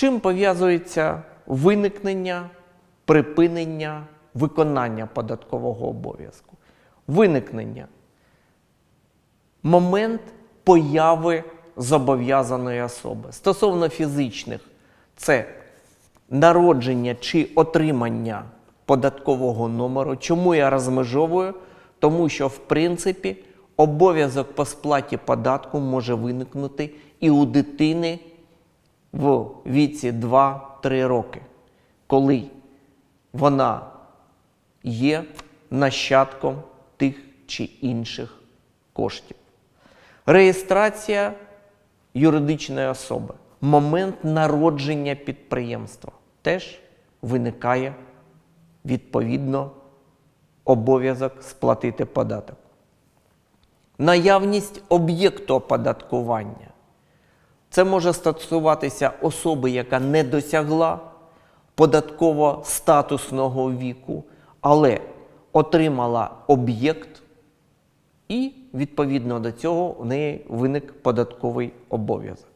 чим пов'язується виникнення, припинення, виконання податкового обов'язку? Виникнення момент появи зобов'язаної особи. Стосовно фізичних, це народження чи отримання податкового номеру. Чому я розмежовую? Тому що, в принципі, обов'язок по сплаті податку може виникнути і у дитини в віці 2-3 роки, коли вона є нащадком тих чи інших коштів. Реєстрація юридичної особи. Момент народження підприємства теж виникає відповідно обов'язок сплатити податок. Наявність об'єкту оподаткування. Це може стосуватися особи, яка не досягла податково-статусного віку, але отримала об'єкт, і відповідно до цього у неї виник податковий обов'язок.